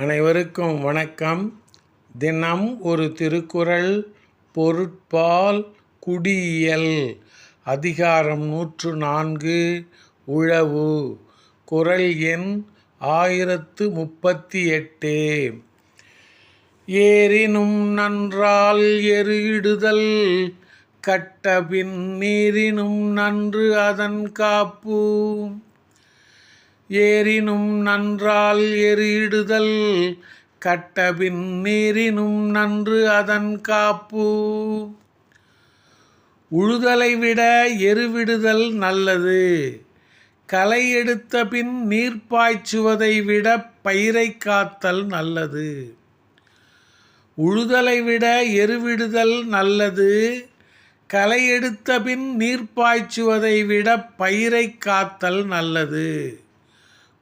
அனைவருக்கும் வணக்கம். தினம் ஒரு திருக்குறள் பொருட்பால் குடியியல் அதிகாரம் நூற்று நான்கு உழவு. குறள் எண் ஆயிரத்து முப்பத்தி எட்டு. ஏரினும் நன்றால் எருகிடுதல் கட்டபின் நீரினும் நன்று அதன் காப்பு. ஏறினும் நன்றால் எறியிடுதல் கட்டபின் நீரினும் நன்று அதன் காப்பு. உழுதலை விட எருவிடுதல் நல்லது களை எடுத்த பின் நீர் பாய்ச்சுவதை விட பயிரை காத்தல் நல்லது. உழுதலை விட எருவிடுதல் நல்லது களை எடுத்த பின் நீர் பாய்ச்சுவதை விட பயிரை காத்தல் நல்லது.